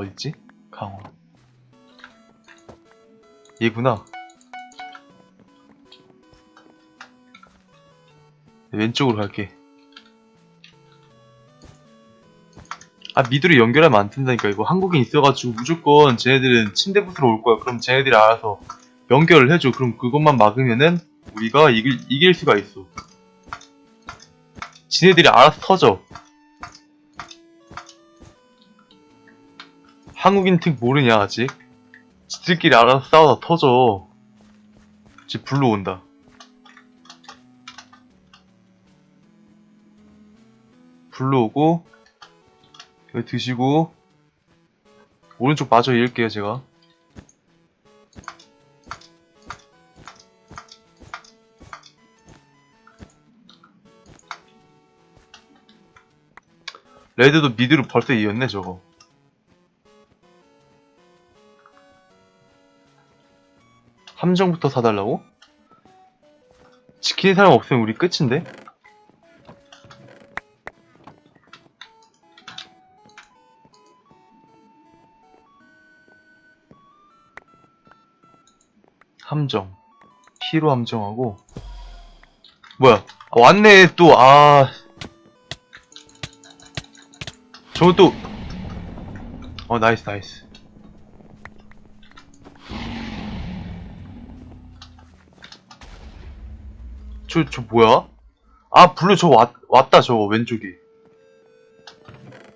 어딨지? 강화. 얘구나. 왼쪽으로 갈게. 아, 미드로 연결하면 안 된다니까. 이거 한국인 있어가지고 무조건 쟤네들은 침대부터로 올 거야. 그럼 쟤네들이 알아서 연결을 해줘. 그럼 그것만 막으면은 우리가 이길, 이길 수가 있어. 지네들이 알아서 터져. 한국인 특 모르냐, 아직? 지들끼리 알아서 싸우다 터져. 지 불러 온다. 불러오고, 여기 드시고, 오른쪽 마저 읽을게요, 제가. 레드도 미드로 벌써 이었네, 저거. 함정부터 사달라고? 지키는 사람 없으면 우리 끝인데? 함정. 히로 함정하고. 뭐야. 아, 왔네, 또, 아. 저거 또. 어, 나이스, 나이스. 저, 저 뭐야? 아, 블루 저 왔, 왔다, 저거, 왼쪽에.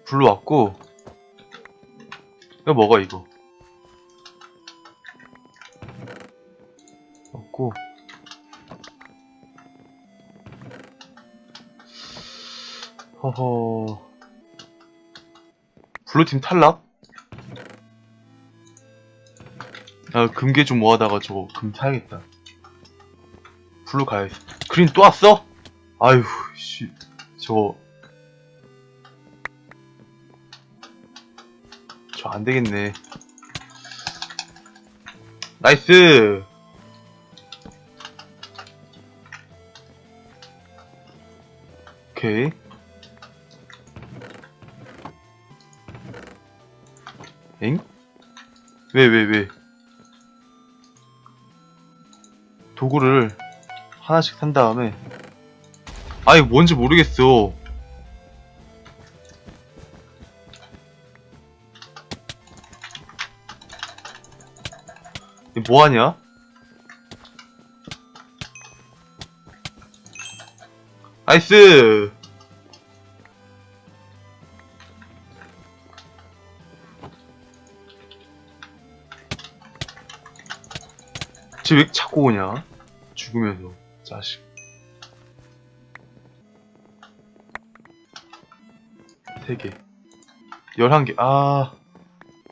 블루 왔고. 이거 먹어, 이거. 먹고. 허허. 블루팀 탈락? 아, 금괴 좀 모아다가 저거 금 타야겠다. 블루 가야겠어. 그린 또 왔어? 아유, 씨. 저거. 저안 되겠네. 나이스! 오케이. 엥? 왜, 왜, 왜? 도구를 하나씩 산 다음에 아니 뭔지 모르겠어 이 뭐하냐? 나이스 쟤 왜 자꾸 오냐? 죽으면서 자식. 세개. 11개. 아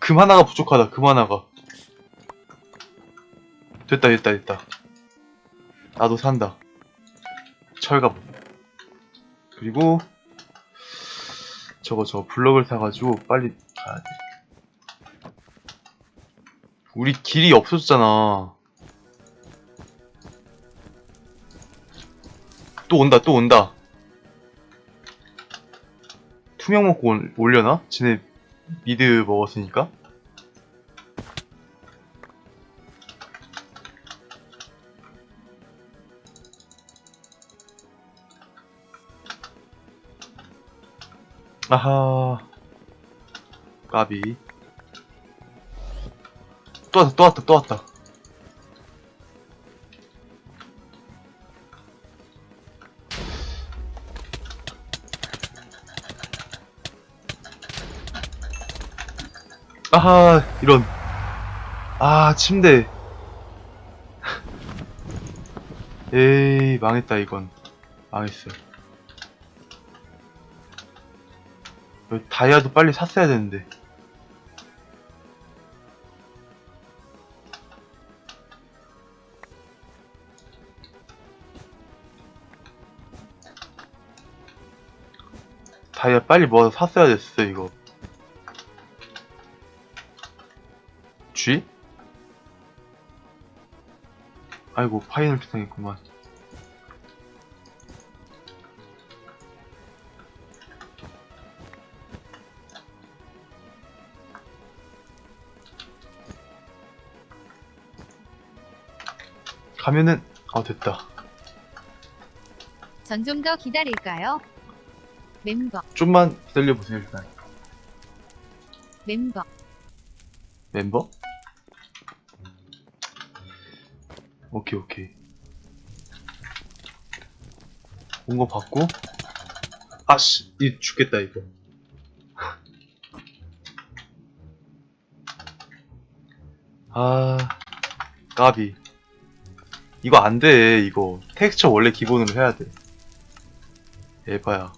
금 하나가 부족하다 금 하나가. 됐다 됐다 됐다. 나도 산다. 철갑. 그리고 저거 저 블럭을 사가지고 빨리 가야 돼. 우리 길이 없어졌잖아 또 온다 또 온다. 투명 먹고 올- 올려나? 지네 미드 먹었으니까? 아하. 까비. 또 왔다 또 왔다 또 왔다 아하 이런. 아 침대. 에이 망했다 이건. 망했어. 다이아도 빨리 샀어야 되는데. 다이아 빨리 모아서 샀어야 됐어 이거 G? 아이고 파이널 투상했구만 가면은 아 됐다 전 좀 더 기다릴까요? 멤버 좀만 기다려보세요 일단 멤버 멤버? 오케이 오케이. 온 거 받고? 아씨 이 죽겠다 이거. 아 까비. 이거 안돼 이거. 텍스처 원래 기본으로 해야 돼. 에바야